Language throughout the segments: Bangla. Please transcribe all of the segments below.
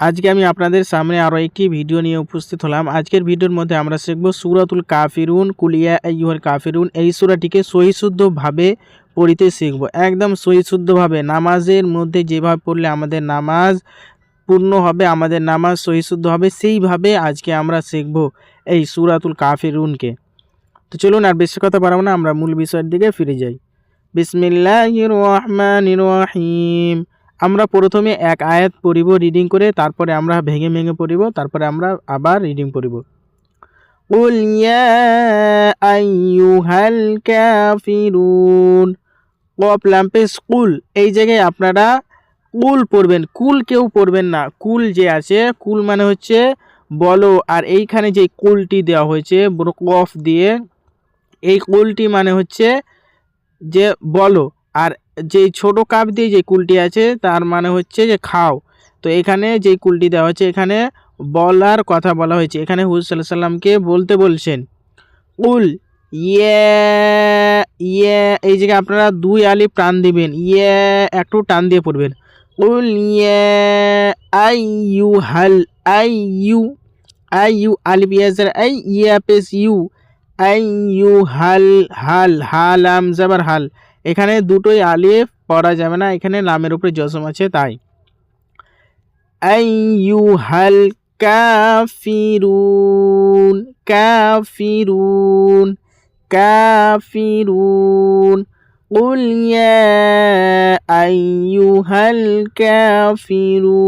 আজকে আমি আপনাদের সামনে আরও একটি ভিডিও নিয়ে উপস্থিত হলাম। আজকের ভিডিওর মধ্যে আমরা শিখব সুরাতুল কাফিরুন কুলিয়া ইউহর কাফিরুন। এই সুরাটিকে সহিশুদ্ধভাবে পড়িতে শিখব। একদম সহিশুদ্ধভাবে, নামাজের মধ্যে যেভাবে পড়লে আমাদের নামাজ পূর্ণ হবে, আমাদের নামাজ সহিশুদ্ধ হবে, সেইভাবে আজকে আমরা শিখব এই সুরাতুল কাফিরুনকে। তো চলুন আর বেশি কথা বাড়াবো না, আমরা মূল বিষয়ের দিকে ফিরে যাই। বিসমিল্লাহির রহমানির রহিম। আমরা প্রথমে এক আয়াত পড়িব রিডিং করে তারপরে আমরা ভেঙে ভেঙে পড়িব তারপরে আমরা আবার রিডিং পড়িব قل يا أيها الكافرون কপ ল্যাম্পেস কুল এই জায়গায় আপনারা কুল পড়বেন কুল কেউ পড়বেন না কুল যে আছে কুল মানে হচ্ছে বলো আর এইখানে যে কুলটি দেওয়া হয়েছে বড় কফ দিয়ে এই কুলটি মানে হচ্ছে যে বলো আর যে ছোট কাপ দিয়ে যে কুলটি আছে, তার মানে হচ্ছে যে খাও। তো এখানে যে কুলটি দেওয়া হচ্ছে এখানে বলার কথা বলা হয়েছে। এখানে হুজ সাল্লামকে বলতে বলছেন, উল ইয়ে ইয়ে এই জায়গায় আপনারা দুই আলি প্রাণ দিবেন ইয়ে একটু টান দিয়ে পড়বেন। উল ইয়ে আই, ইউ, হাল, আই, ইউ আই, ইউ, আলিফ ইয়াজার আই, ইয়া পেস ইউ, আই, ইউ, হাল হাল হাল, আম, জাবার, হাল এখানে দুটোই আলিফ পড়া যাবে না এখানে লামের উপরে জসম আছে তাই আই ইউ হাল কাফিরুন কাফিরুন কাফিরুন قل يا أيها الكافرون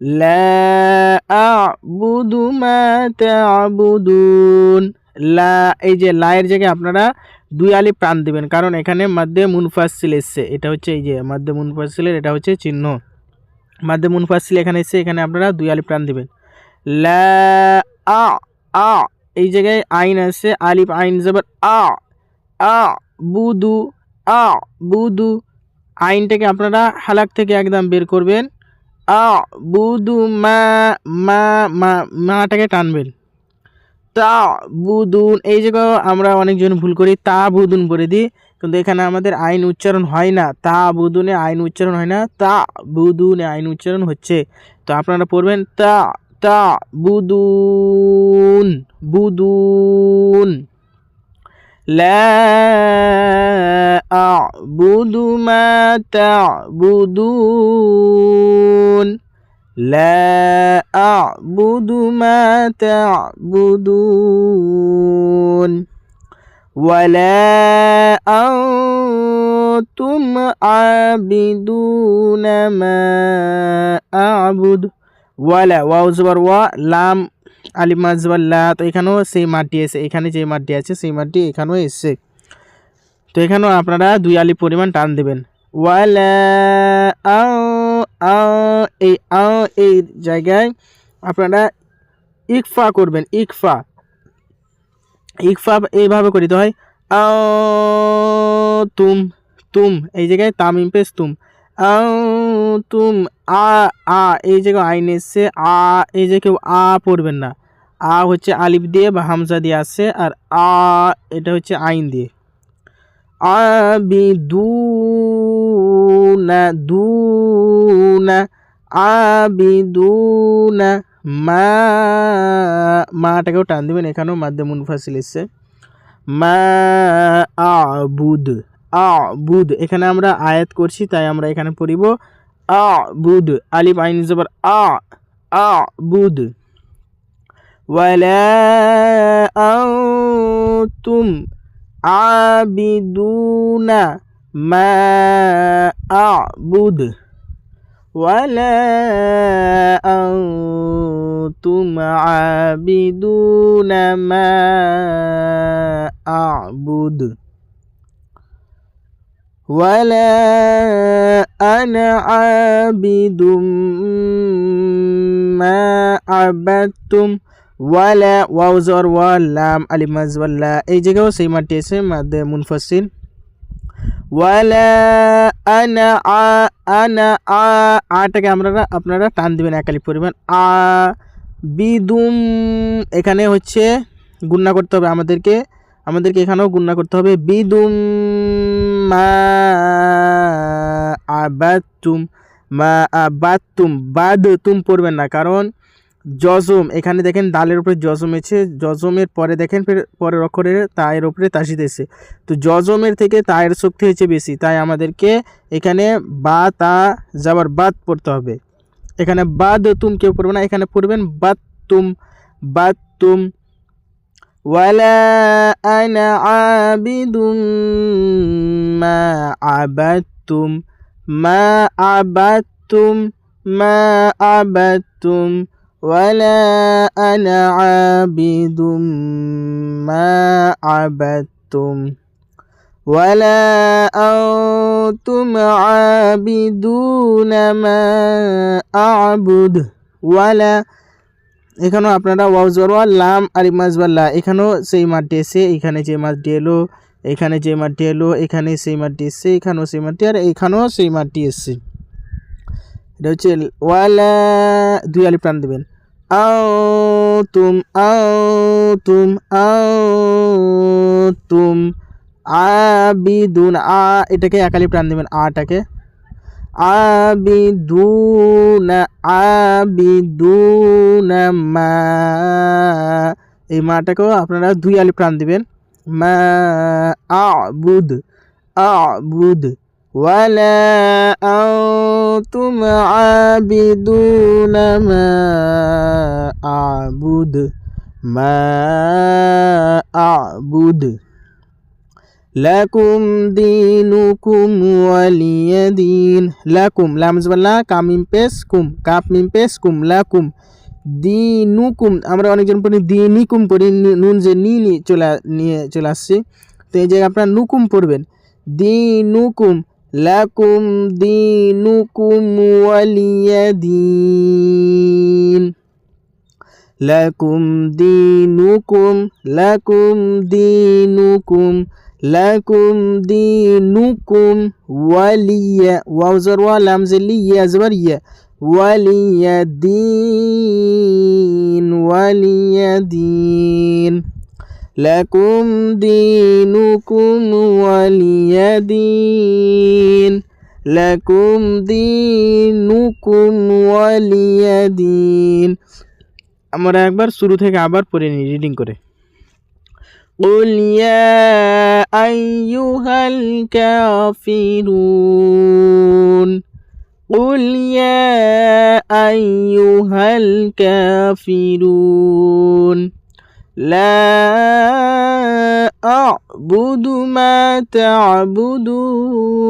لا أعبد ما تعبدون লা, এই যে লায়ের জায়গায় আপনারা দুই আলি প্রাণ দেবেন। কারণ এখানে মাধ্যে মুনফাসিল এসছে। এটা হচ্ছে এই যে মাধ্যে মুনফাসিলের এটা হচ্ছে চিহ্ন। মাধ্যে মুনফাসিল এখানে এসছে, এখানে আপনারা দুই আলি প্রাণ দেবেন। লা, আ আ, এই জায়গায় আইন আছে। আলিফ, আইন যাবার আ আ, বুদু আ, বুদু। আইনটাকে আপনারা হালাক থেকে একদম বের করবেন। আ, বুদু মা মা, মাটাকে টানবেন। তা বুদুন এই জায়গায় আমরা অনেকজন ভুল করি তা বুদুন করে দিই কিন্তু এখানে আমাদের আইন উচ্চারণ হয় না তা বুদুনে আইন উচ্চারণ হয় না তা বুদুনে আইন উচ্চারণ হচ্ছে তো আপনারা পড়বেন তা তা বুদুন বুদুন لا أعبد ما تعبدون لا أعبد ما تعبدون ولا أنتم عابدون ما أعبد ولا واو زبر وا লাম আলিফ মাজবাল্লা তো এখানেও সেই মাটি এসে এখানে যে মাটি আছে সেই মাটি এখানেও এসছে তো এখানেও আপনারা দুই আলিফ পরিমাণ টান দেবেন ওয়ালা আও আও এই আও এই জায়গায় আপনারা ইকফা করবেন, ইকফা। ইকফা এইভাবে করিতে হয় আও তুম তুম, এই জায়গায় তামিম পেস তুম। তুম, আ আ, এই জায়গায় আইন এসছে, আ, এই যে কেউ আ পড়বেন না। আ হচ্ছে আলিফ দিয়ে বা হামজা দিয়ে আসছে, আর আ, এটা হচ্ছে আইন দিয়ে। আবিদুনা দুনা আবিদুনা মা মাটাকেও টান দিবেন এখানেও মাধ্যে মুনফাসিল এসছে মা আবুদ আবুদ এখানে আমরা আয়াত করছি তাই আমরা এখানে পড়িব আবুদ আলিফ আইন জবর আ আবুদ ولا أنتم عابدون ما أعبد ولا أنتم عابدون ما أعبد ولا أنا عابد ما عبدتم ওয়ালা ওয়াও জর ওয়া লাম আলিফ মাজওয়াল্লা এই জায়গায়ও সেই মাটি আছে মাদে মুনফাসিল ওয়ালা আনা আ আ, আটাকে আমরা আপনারা টান দিবেন এক আলিফ পরিমাণ। আ, বিদুম, এখানে হচ্ছে গুণনা করতে হবে আমাদেরকে। আমাদেরকে এখানেও গুণনা করতে হবে। বিদুম মা আবাতুম মা বাদ তুম বাদ তুম পড়বেন না। কারণ জজম এখানে দেখেন দালের উপরে জজম এসে জজমের পরে দেখেন ফের পরের অক্ষরের তায়ের উপরে তাসিদ এসে তো জজমের থেকে তায়ের শক্তি হচ্ছে বেশি তাই আমাদেরকে এখানে বা তা যাবার বাদ পড়তে হবে এখানে বাদ তুম কেউ পড়বে না এখানে পড়বেন বাদ তুম বাদ তুম ولا أنا عابد ما عبدتم ما عبدتم ما عبدتم ولا أنا عابد ما عبدتم ولا أنتم عابدون ما أعبد ولا এখানেও আপনারা ওয়াও জরওয়া লাম আর মাজবাল্লা এখানেও সেই মাঠটি এসে এখানে যে মাঠটি এলো এখানে যে মাঠটি এলো এখানে সেই মাঠটি এসছে এখানেও সেই মাঠটি আর এখানেও সেই মাঠটি এসছে এটা হচ্ছে ওয়ালা দুই আলি প্রাণ দেবেন তুম আও তুম আবিদুন, আ, এটাকে একালি প্রাণ দেবেন, আটাকে। আবিদুনা আবিদুনা, মা। এই মাটাকেও আপনারা দুই আলি প্রাণ দিবেন। মা, আবুদ আবুদ। ওয়ালা আনতুম আবিদুনা মা আবুদ মা আবুদ লাকুম দিনুকুম ওয়ালিয়া দিন লাকুম লাম জবাল্লা কামিম পেস কুম দিনুকুম আমরা অনেকজন পড়ি দিনিকুম পড়ি, নুন যে নি নি চলে নিয়ে চলে আসছি। তো এই জায়গায় আপনারা নুকুম পড়বেন। দিনুকুম লাকুম দিনুকুম ওয়ালিয়া দিন লাকুম দিনুকুম লাকুম দিনুকুম লাকুম দিনুকুম ওয়ালিয়া ওয়াও জর ওয়া লাম জেলি ইয়া জবর ইয়া ওয়ালিয়া দিন ওয়ালিয়া দিন লাকুম দিনুকুম ওয়ালিয়া দিন লাকুম দিনুকুম ওয়ালিয়া দিন আমরা একবার শুরু থেকে আবার পড়ে নিই রিডিং করে قل يا أيها الكافرون قل يا أيها الكافرون لا أعبد ما تعبدون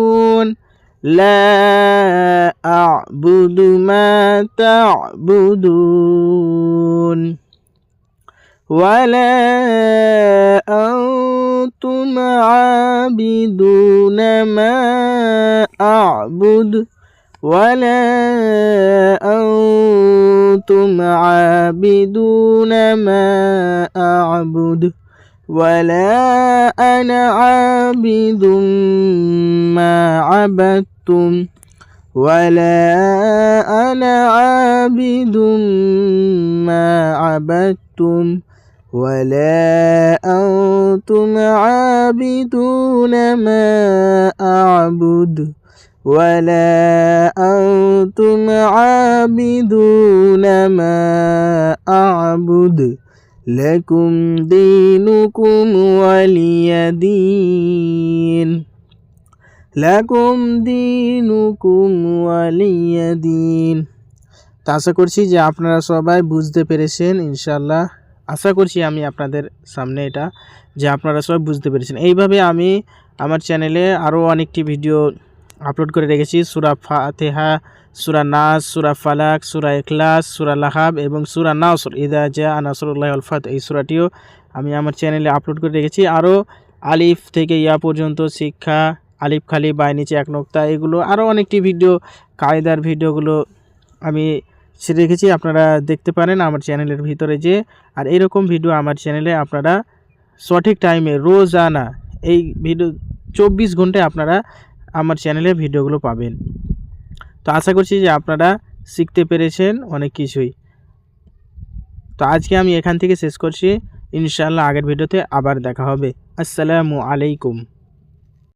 لا أعبد ما تعبدون ولا أنتم عابدون ما أعبد ولا أنتم عابدون ما أعبد ولا أنا عابد ما عبدتم ولا أنا عابد ما عبدتم ولا أنتم عابدون ما أعبد ولا أنتم عابدون ما أعبد لكم دينكم ولي دين লাকুম দিনুকুম ওয়ালিয়া দিন। তো আশা করছি যে আপনারা সবাই বুঝতে পেরেছেন ইনশাল্লাহ আশা করছি আমি আপনাদের সামনে এটা, যে আপনারা সবাই বুঝতে পেরেছেন। এইভাবে আমি আমার চ্যানেলে আরও অনেকটি ভিডিও আপলোড করে রেখেছি। সুরা ফাতেহা, সুরা নাস, সুরা ফালাক, সুরা এখলাস সুরা লাহাব এবং সুরা নাসর। ইদা জা নাসরুল্লাহ আলফাত এই সুরাটিও আমি আমার চ্যানেলে আপলোড করে রেখেছি। আরও আলিফ থেকে ইয়া পর্যন্ত শিক্ষা আলিফ খালি, বাই নিচে এক নোক্তা, এগুলো আরও অনেকটি ভিডিও, কায়দার ভিডিওগুলো আমি রেখেছি আপনারা দেখতে পারেন আমার চ্যানেলের ভিতরে যে, আর এরকম ভিডিও আমার চ্যানেলে আপনারা সঠিক টাইমে রোজানা, এই ভিডিও চব্বিশ ঘন্টায় আপনারা আমার চ্যানেলে ভিডিওগুলো পাবেন। তো আশা করছি যে আপনারা শিখতে পেরেছেন অনেক কিছুই। তো আজকে আমি এখান থেকে শেষ করছি। ইনশাআল্লাহ আগের ভিডিওতে আবার দেখা হবে। আসসালামু আলাইকুম।